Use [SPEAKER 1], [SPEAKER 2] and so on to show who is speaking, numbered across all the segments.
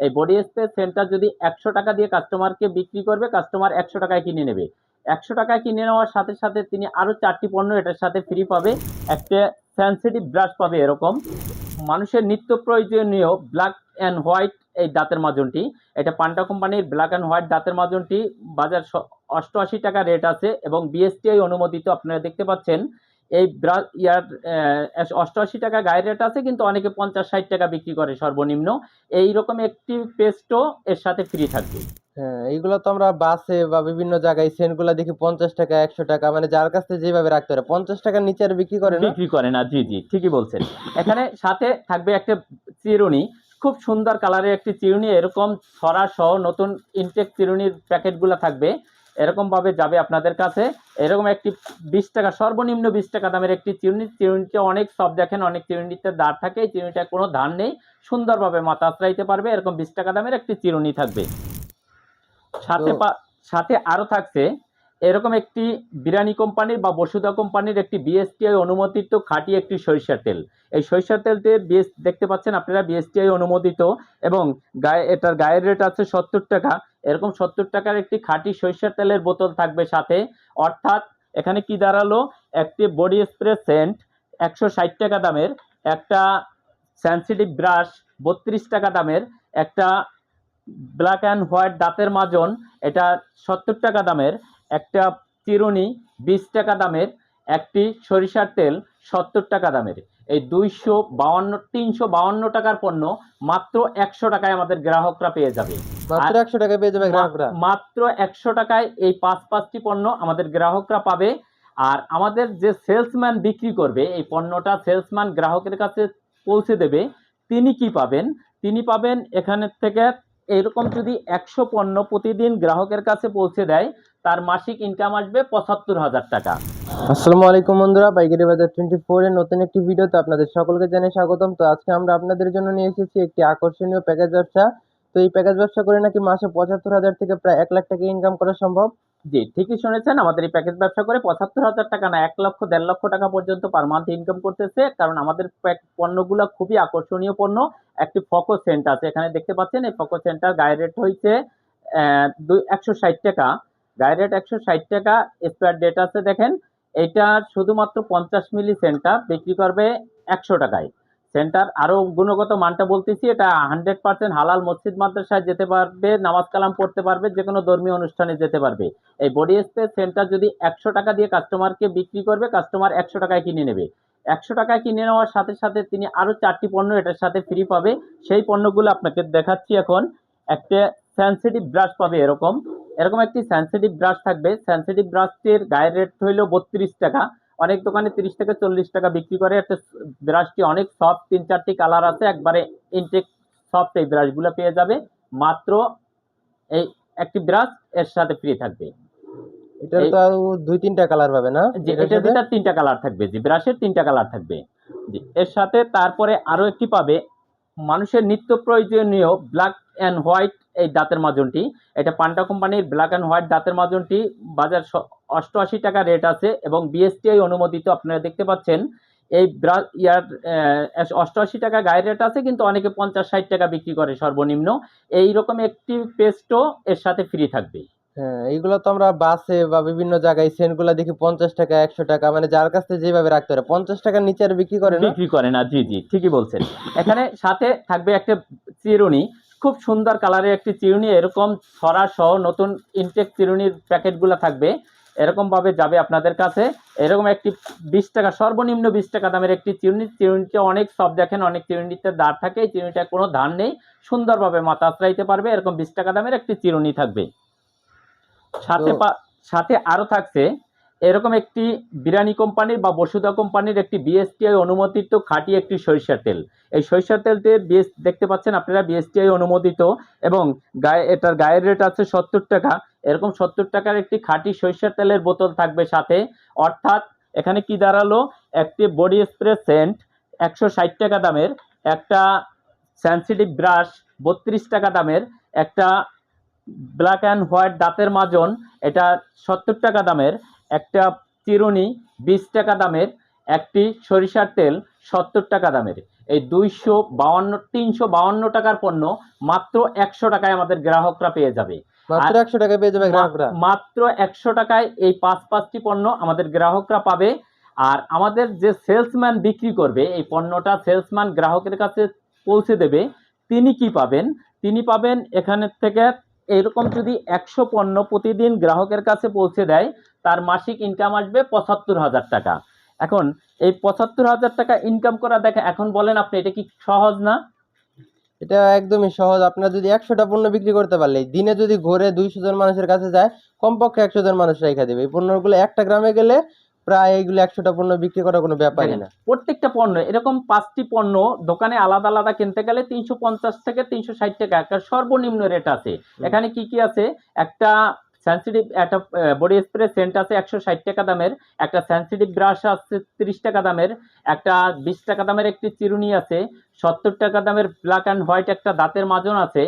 [SPEAKER 1] এই body spray সেন্টটা যদি একশো টাকা দিয়ে কাস্টমারকে বিক্রি করবে কাস্টমার একশো টাকায় কিনে নেবে। একশো টাকায় কিনে নেওয়ার সাথে সাথে তিনি আরও চারটি পণ্য এটার সাথে ফ্রি পাবে। একটা সেন্সিটিভ ব্রাশ পাবে এরকম। মানুষের নিত্য প্রয়োজনীয় ব্ল্যাক অ্যান্ড হোয়াইট এই দাঁতের মাজনটি। এটা পান্ডা কোম্পানির ব্ল্যাক অ্যান্ড হোয়াইট দাঁতের মাজনটি। বাজার অষ্টআশি টাকা রেট আছে এবং বিএসটিআই অনুমোদিত। আপনারা দেখতে পাচ্ছেন এই ইয়ার অষ্টআশি টাকা গায়ের রেট আছে কিন্তু অনেকে পঞ্চাশ ষাট টাকা বিক্রি করে সর্বনিম্ন। এইরকম একটি পেস্টও এর সাথে ফ্রি থাকবে।
[SPEAKER 2] হ্যাঁ এইগুলো তো আমরা বাসে বা বিভিন্ন জায়গায় সেন্টগুলো দেখি পঞ্চাশ টাকা একশো টাকা মানে যার কাছ থেকে যেভাবে রাখতে পারে। পঞ্চাশ টাকার নিচে আর বিক্রি করে না?
[SPEAKER 1] বিক্রি করে না জি জি ঠিকই বলছেন। এখানে সাথে থাকবে একটা চিরুনি খুব সুন্দর কালারের একটি চিরুনি এরকম ছড়া সহ নতুন ইনটেক চিরুনির প্যাকেটগুলো থাকবে। এরকম ভাবে যাবে আপনাদের কাছে। এরকম একটি বিশ টাকা সর্বনিম্ন বিশ টাকা দামের একটি চিরুনি। চিরুনিটা অনেক সব দেখেন অনেক চিরুনিতে দাঁড় থাকে। এই চিরুনিটা কোনো ধার নেই। সুন্দরভাবে মাথা আশ্রাইতে পারবে। এরকম বিশ টাকা দামের একটি চিরুনি থাকবে। সাথে সাথে আরও থাকছে এরকম একটি বিরানি কোম্পানির বা বসুধা কোম্পানির একটি বিএসটিআই অনুমোদিত খাঁটি একটি সরিষার তেল। এই সরিষার তেলটির বিএস দেখতে পাচ্ছেন আপনারা বিএসটিআই অনুমোদিত এবং গায়ে এটার গায়ের রেট আছে সত্তর টাকা। এরকম সত্তর টাকার একটি খাঁটি সরিষার তেলের বোতল থাকবে সাথে। অর্থাৎ এখানে কি দাঁড়াল? একটি বডি স্প্রে সেন্ট, একশো ষাট টাকা দামের। একটা সেন্সিটিভ ব্রাশ বত্রিশ টাকা দামের। একটা ব্ল্যাক অ্যান্ড হোয়াইট দাঁতের মাজন, এটা সত্তর টাকা দামের। একটা চিরুনি, বিশ টাকা দামের। একটি সরিষার তেল, সত্তর টাকা দামের। এই দুইশো বাউান্ন, তিনশো টাকার পণ্য মাত্র একশো টাকায় আমাদের গ্রাহকরা পেয়ে যাবে।
[SPEAKER 2] মাত্র একশো টাকা পেয়ে যাবে গ্রাহকরা।
[SPEAKER 1] মাত্র একশো টাকায় এই পাঁচ পাঁচটি পণ্য আমাদের গ্রাহকরা পাবে। আর আমাদের যে সেলসম্যান বিক্রি করবে এই পণ্যটা সেলসম্যান গ্রাহকের কাছে পৌঁছে দেবে তিনি কি পাবেন? তিনি পাবেন এখানের থেকে এরকম যদি একশো পণ্য প্রতিদিন গ্রাহকের কাছে পৌঁছে দেয় তার মাসিক ইনকাম আসবে পঁচাত্তর হাজার টাকা।
[SPEAKER 2] আসসালামু আলাইকুম বন্ধুরা পাইকারি বাজার টোয়েন্টি ফোর এর নতুন একটি ভিডিওতে আপনাদের সকলকে জানাই স্বাগতম। তো আজকে আমরা আপনাদের জন্য নিয়ে এসেছি একটি আকর্ষণীয় প্যাকেজ ব্যবসা তো এই প্যাকেজ ব্যবসা করে নাকি মাসে পঁচাত্তর হাজার থেকে প্রায় এক লাখ টাকা ইনকাম করা সম্ভব?
[SPEAKER 1] জি, ঠিকই শুনেছেন, আমাদের এই প্যাকেজ ব্যবসা করে পঁচাত্তর হাজার টাকা না, এক লক্ষ, দেড় লক্ষ টাকা পর্যন্ত পার মান্থ ইনকাম করতেছে, কারণ আমাদের পণ্যগুলো খুবই আকর্ষণীয় পণ্য। একটি ফকো সেন্ট আছে, এখানে দেখতে পাচ্ছেন, এই ফকো সেন্টার গায়ে রেট হয়েছে দুই, একশো ষাট টাকা। গায়ে রেট একশো ষাট টাকা স্কোয়ার ডেট আছে দেখেন এটা শুধুমাত্র পঞ্চাশ মিলি সেন্টার বিক্রি করবে একশো টাকায়। সেন্টার। আরও গুণগত মানটা বলতেছি, এটা হান্ড্রেড পার্সেন্ট হালাল মসজিদ মাদ্রাসায় যেতে পারবে, নামাজ কালাম পড়তে পারবে যে কোনো ধর্মীয় অনুষ্ঠানে যেতে পারবে। এই বডি স্প্রে সেন্টার যদি একশো টাকা দিয়ে কাস্টমারকে বিক্রি করবে কাস্টমার একশো টাকায় কিনে নেবে। একশো টাকায় কিনে নেওয়ার সাথে সাথে তিনি আরও চারটি পণ্য এটার সাথে ফ্রি পাবে। সেই পণ্যগুলো আপনাকে দেখাচ্ছি এখন। একটা সেন্সিটিভ ব্রাশ পাবে এরকম। এরকম একটি সেন্সিটিভ ব্রাশ থাকবে। সেন্সিটিভ ব্রাশটির গায়ের রেট হইল বত্রিশ টাকা। অনেক দোকানে তিরিশ থেকে চল্লিশ টাকা বিক্রি করে। একটা ব্রাশটি অনেক সফট তিন চারটি কালার আছে একবারে ইনটেক সফট এই ব্রাশগুলো পেয়ে যাবে। মাত্র এই একটি ব্রাশ এর সাথে ফ্রি থাকবে। এই-
[SPEAKER 2] তো দুই তিনটা কালার পাবে না? এটার
[SPEAKER 1] এটার তিনটা কালার থাকবে জি ব্রাশের তিনটা কালার থাকবে। জি এর সাথে তারপরে আরও একটি পাবে মানুষের নিত্য প্রয়োজনীয় ব্ল্যাক অ্যান্ড হোয়াইট এই দাঁতের মাজনটি। এটা পান্ডা কোম্পানির ব্ল্যাক অ্যান্ড হোয়াইট দাঁতের মাজনটি। বাজার অষ্টআশি টাকা রেট আছে এবং বিএসটিআই অনুমোদিত। আপনারা দেখতে পাচ্ছেন এই ইয়ার অষ্টআশি টাকা গায়ের রেট আছে কিন্তু অনেকে পঞ্চাশ ষাট টাকা বিক্রি করে সর্বনিম্ন। এইরকম একটি পেস্টও এর সাথে ফ্রি থাকবে।
[SPEAKER 2] হ্যাঁ এইগুলো তো আমরা বাসে বা বিভিন্ন জায়গায় সেন্টগুলো দেখি পঞ্চাশ টাকা একশো টাকা। মানে যার কাছ থেকে যেভাবে রাখতে পারে। পঞ্চাশ টাকার নিচে আর বিক্রি করে না?
[SPEAKER 1] বিক্রি করে না জি জি ঠিকই বলছেন। এখানে সাথে থাকবে একটা চিরুনি। খুব সুন্দর কালারের একটি চিরুনি এরকম ছড়া সহ নতুন ইনটেক চিরুনির প্যাকেটগুলো থাকবে এরকম ভাবে যাবে আপনাদের কাছে। এরকম একটি বিশ টাকা সর্বনিম্ন বিশ টাকা দামের একটি চিরুনি চিরুনিতে অনেক সব দেখেন অনেক চিরুনিতে দাঁড় থাকে এই চিরুনিটা কোনো ধার নেই সুন্দরভাবে মাথা আশ্রাইতে পারবে এরকম বিশ টাকা দামের একটি চিরুনি থাকবে। সাথে সাথে আরও থাকছে এরকম একটি বিরানি কোম্পানির বা বসুধা কোম্পানির একটি বিএসটিআই অনুমোদিত খাঁটি একটি সরিষার তেল। এই সরিষার তেলটির বিএস দেখতে পাচ্ছেন আপনারা বিএসটিআই অনুমোদিত এবং গায়ে, এটার গায়ের রেট আছে সত্তর টাকা। এরকম সত্তর টাকার একটি খাঁটি সরিষার তেলের বোতল থাকবে সাথে। অর্থাৎ এখানে কি দাঁড়াল? একটি বডি স্প্রে সেন্ট, একশো ষাট টাকা দামের। একটা সেন্সিটিভ ব্রাশ বত্রিশ টাকা দামের। একটা ব্ল্যাক অ্যান্ড হোয়াইট দাঁতের মাজন, এটা সত্তর টাকা দামের। একটা চিরুনি বিশ টাকা দামের একটি সরিষার তেল সত্তর টাকা দামের। এই দুইশো বাউান্ন তিনশো বাউান্ন টাকার পণ্য মাত্র একশো টাকায় আমাদের গ্রাহকরা পেয়ে যাবে।
[SPEAKER 2] মাত্র একশো টাকা পেয়ে যাবে গ্রাহকরা?
[SPEAKER 1] মাত্র একশো টাকায় এই পাঁচ পাঁচটি পণ্য আমাদের গ্রাহকরা পাবে। আর আমাদের যে সেলসম্যান বিক্রি করবে এই পণ্যটা সেলসম্যান গ্রাহকের কাছে পৌঁছে দেবে। তিনি কি পাবেন? তিনি পাবেন এখানের থেকে এরকম যদি একশো পণ্য প্রতিদিন গ্রাহকের কাছে পৌঁছে দেয়, তার মাসিক ইনকাম আসবে পঁচাত্তর হাজার টাকা। এখন এই পঁচাত্তর হাজার টাকা ইনকাম করা দেখে এখন বলেন আপনি, এটা কি সহজ না?
[SPEAKER 2] এটা একদমই সহজ। আপনার যদি একশোটা পণ্য বিক্রি করতে পারলে, দিনে যদি ঘুরে দুইশো জন মানুষের কাছে যায়, কমপক্ষে একশো জন মানুষ রেখে দেবে। এই পণ্যগুলো একটা গ্রামে গেলে প্রায় এইগুলো একশোটা পণ্য বিক্রি করার কোনো ব্যাপারই
[SPEAKER 1] দেখেন,
[SPEAKER 2] না।
[SPEAKER 1] প্রত্যেকটা পণ্য এরকম পাঁচটি পণ্য দোকানে আলাদা আলাদা কিনতে গেলে তিনশো পঞ্চাশ থেকে তিনশো ষাট টাকা একটা সর্বনিম্ন রেট আছে। এখানে কি কি আছে? একটা সেন্সিটিভ একটা বডি স্প্রে সেন্ট আছে একশো ষাট টাকা দামের একটা সেন্সিটিভ ব্রাশ আছে তিরিশ টাকা দামের একটা বিশ টাকা দামের একটি চিরুনি আছে সত্তর টাকা দামের ব্ল্যাক অ্যান্ড হোয়াইট একটা দাঁতের মাজন আছে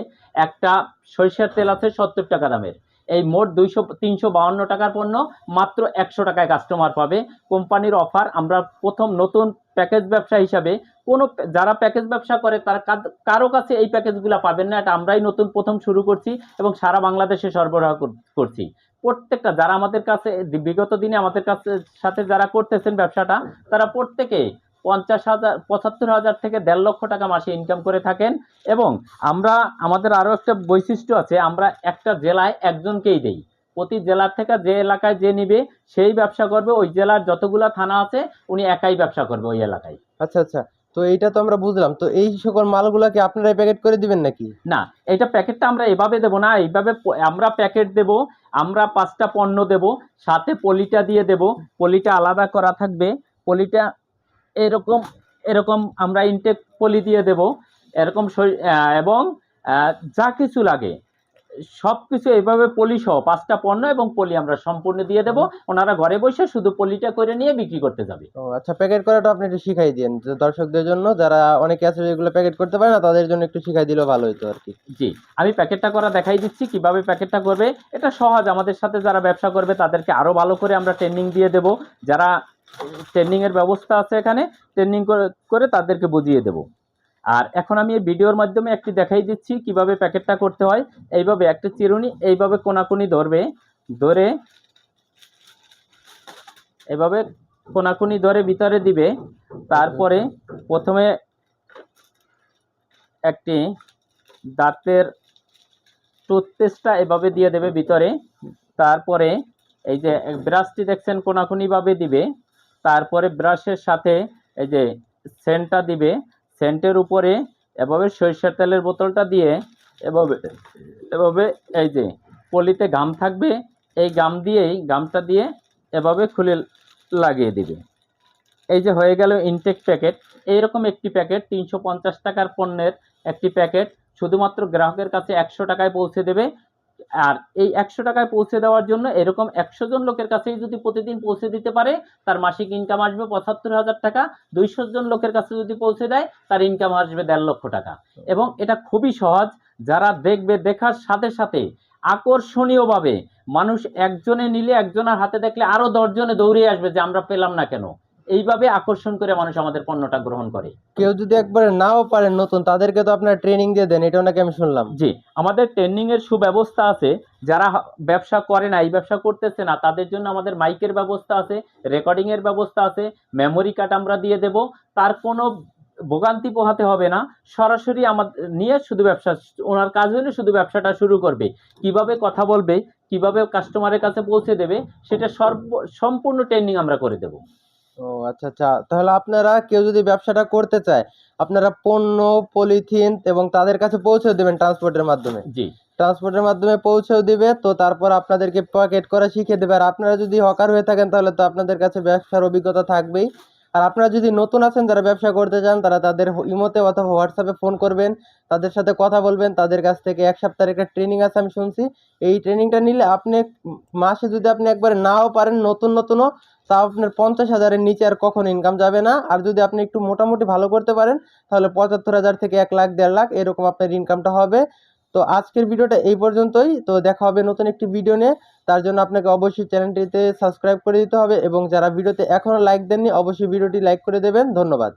[SPEAKER 1] একটা সরিষার তেল আছে সত্তর টাকা দামের। এই মোট দুইশো, তিনশো বাউান্ন টাকার পণ্য, মাত্র একশো টাকায় কাস্টমার পাবে। কোম্পানির অফার আমরা প্রথম নতুন প্যাকেজ ব্যবসা হিসাবে কোনো যারা প্যাকেজ ব্যবসা করে, তারা কারও কাছে এই প্যাকেজগুলো পাবেন না। এটা আমরাই নতুন প্রথম শুরু করছি এবং সারা বাংলাদেশে সরবরাহ করছি। প্রত্যেকটা, যারা আমাদের কাছে, বিগত দিনে আমাদের কাছে, সাথে যারা করতেছেন ব্যবসাটা, তারা প্রত্যেকে পঞ্চাশ হাজার পঁচাত্তর হাজার থেকে দেড় লক্ষ টাকা মাসে ইনকাম করে থাকেন এবং আমরা আমাদের আরও একটা বৈশিষ্ট্য আছে আমরা একটা জেলায় একজনকেই দেই। প্রতি জেলার থেকে যে এলাকায় যে নিবে সেই ব্যবসা করবে ওই জেলার যতগুলা থানা আছে উনি একাই ব্যবসা করবে ওই এলাকায়।
[SPEAKER 2] আচ্ছা আচ্ছা। তো এইটা তো আমরা বুঝলাম। তো এই সকল মালগুলোকে আপনারাই প্যাকেট করে দিবেন নাকি?
[SPEAKER 1] না এটা প্যাকেটটা আমরা এভাবে দেব না এইভাবে আমরা প্যাকেট দেব আমরা পাঁচটা পণ্য দেব সাথে পলিটা দিয়ে দেব পলিটা আলাদা করা থাকবে পলিটা এরকম এরকম আমরা ইনটেক পলি দিয়ে দেব এরকম এবং যা কিছু লাগে সব কিছু এইভাবে পলি সহ পাঁচটা পণ্য এবং পলি আমরা সম্পূর্ণ দিয়ে দেব। ওনারা ঘরে বসে শুধু পলিটা করে নিয়ে বিক্রি করতে যাবে।
[SPEAKER 2] ও আচ্ছা প্যাকেট করাটা আপনি একটু শিখাই দিন দর্শকদের জন্য যারা অনেকে আছে যেগুলো প্যাকেট করতে পারে না তাদের জন্য একটু শিখাই দিলেও ভালো হতো আর কি।
[SPEAKER 1] জি আমি প্যাকেটটা করা দেখাই দিচ্ছি কীভাবে প্যাকেটটা করবে এটা সহজ। আমাদের সাথে যারা ব্যবসা করবে তাদেরকে আরও ভালো করে আমরা ট্রেনিং দিয়ে দেব। যারা ট্রেনিং এর ব্যবস্থা আছে এখানে। ট্রেনিং করে তাদেরকে বুঝিয়ে দেব। আর এখন আমি এই ভিডিওর মাধ্যমে একটি দেখাই দিচ্ছি কীভাবে প্যাকেটটা করতে হয়। এইভাবে একটা চিরুনি এইভাবে কোনাকুনি ধরবে, ধরে এভাবে কোনাকুনি ধরে ভিতরে দিবে। তারপরে প্রথমে একটি দাঁতের টুথপেস্টটা এভাবে দিয়ে দেবে ভিতরে। তারপরে এই যে ব্রাশটি দেখছেন কোনাকুনিভাবে দিবে। তারপরে ব্রাশের সাথে এই যে সেন্টটা দিবে, সেন্টের উপরে এভাবে সরিষার তেলের বোতলটা দিয়ে এভাবে এভাবে এই যে পলিতে গাম থাকবে, এই গাম দিয়েই গামটা দিয়ে এভাবে খুলে লাগিয়ে দিবে। এই যে হয়ে গেল ইনটেক প্যাকেট এইরকম একটি প্যাকেট তিনশো পঞ্চাশ টাকার পণ্যের একটি প্যাকেট শুধুমাত্র গ্রাহকের কাছে একশো টাকায় পৌঁছে দেবে। আর এই একশো টাকায় পৌঁছে দেওয়ার জন্য এরকম একশো জন লোকের কাছেই যদি প্রতিদিন পৌঁছে দিতে পারে, তার মাসিক ইনকাম আসবে পঁচাত্তর হাজার টাকা। দুইশো জন লোকের কাছে যদি পৌঁছে দেয়, তার ইনকাম আসবে দেড় লক্ষ টাকা। এবং এটা খুবই সহজ, যারা দেখবে, দেখার সাথে সাথে আকর্ষণীয়ভাবে মানুষ একজনে নিলে একজনের হাতে দেখলে আরও দশজনে দৌড়ে আসবে যে আমরা পেলাম না কেন। এইভাবে আকর্ষণ করে মানুষ আমাদের পণ্যটা গ্রহণ করে।
[SPEAKER 2] কেউ যদি একবারে নাও পারেন নতুন তাদেরকে তো আপনার ট্রেনিং দিয়ে দেন এটাও নাকি আমি শুনলাম।
[SPEAKER 1] জি আমাদের ট্রেনিং এর সুব্যবস্থা আছে যারা ব্যবসা করে না এই ব্যবসা করতেছে না তাদের জন্য আমাদের মাইকের ব্যবস্থা আছে রেকর্ডিং এর ব্যবস্থা আছে মেমোরি কার্ড আমরা দিয়ে দেব তার কোনো ভোগান্তি পোহাতে হবে না সরাসরি আমাদের নিয়ে শুধু ব্যবসা ওনার কাজ হলে শুধু ব্যবসাটা শুরু করবে। কীভাবে কথা বলবে কীভাবে কাস্টমারের কাছে পৌঁছে দেবে সেটা সর্ব সম্পূর্ণ ট্রেনিং আমরা করে দেব।
[SPEAKER 2] ও আচ্ছা আচ্ছা। তাহলে আপনারা কেউ যদি ব্যবসাটা করতে চায় আপনারা পণ্য পলিথিন এবং তাদের কাছে পৌঁছে দেবেন ট্রান্সপোর্টের মাধ্যমে।
[SPEAKER 1] জি।
[SPEAKER 2] ট্রান্সপোর্টের মাধ্যমে পৌঁছেও দিবে তো তারপর আপনাদেরকে প্যাকেট করা শিখিয়ে দেবে। আর আপনারা যদি হকার হয়ে থাকেন তাহলে তো আপনাদের কাছে ব্যবসার অভিজ্ঞতা থাকবেই। আর আপনারা যদি নতুন আছেন যারা ব্যবসা করতে চান তারা তাদের ইমোতে অথবা হোয়াটসঅ্যাপে ফোন করবেন তাদের সাথে কথা বলবেন তাদের কাছ থেকে এক সপ্তাহের একটা ট্রেনিং আছে আমি শুনছি। এই ট্রেনিংটা নিলে আপনি মাসে যদি আপনি একবার নাও পারেন নতুন নতুনও তাও আপনার পঞ্চাশ হাজারের নিচে আর কখনো ইনকাম যাবে না। আর যদি আপনি একটু মোটামুটি ভালো করতে পারেন, তাহলে পঁচাত্তর হাজার থেকে এক লাখ, দেড় লাখ এরকম আপনার ইনকামটা হবে। তো আজকের ভিডিওটা এই পর্যন্তই। তো দেখা হবে নতুন একটি ভিডিও নিয়ে। তার জন্য আপনাকে অবশ্যই চ্যানেলটিতে সাবস্ক্রাইব করে দিতে হবে এবং যারা ভিডিওতে এখনও লাইক দেননি, অবশ্যই ভিডিওটি লাইক করে দেবেন। ধন্যবাদ।